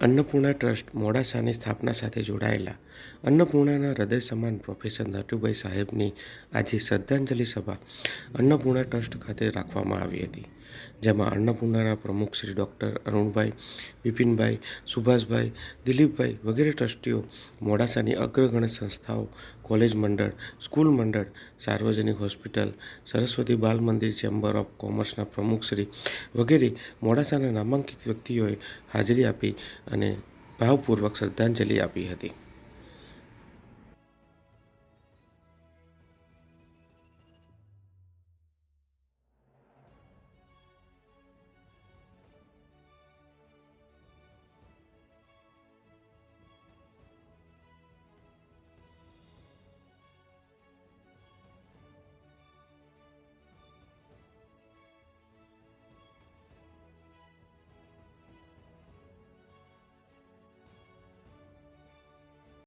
Annapurna trust મોડાસાની સ્થાપના સાથે જોડાયેલા અન્નપૂર્ણાના હૃદય સમાન પ્રોફેસર નટુભાઈ સાહેબની આજે શ્રદ્ધાંજલિ સભા અન્નપૂર્ણા ટ્રસ્ટ ખાતે રાખવામાં આવી હતી, જેમાં અન્નપૂર્ણાના પ્રમુખ શ્રી ડૉક્ટર અરુણભાઈ બિપિનભાઈ સુભાષભાઈ, દિલીપભાઈ વગેરે ટ્રસ્ટીઓ, મોડાસાની અગ્રગણ્ય સંસ્થાઓ, કોલેજ મંડળ, સ્કૂલ મંડળ, સાર્વજનિક હોસ્પિટલ, સરસ્વતી બાલ મંદિર, ચેમ્બર ઓફ કોમર્સના પ્રમુખશ્રી વગેરે મોડાસાના નામાંકિત વ્યક્તિઓએ હાજરી આપી અને ભાવપૂર્વક શ્રદ્ધાંજલિ આપી હતી.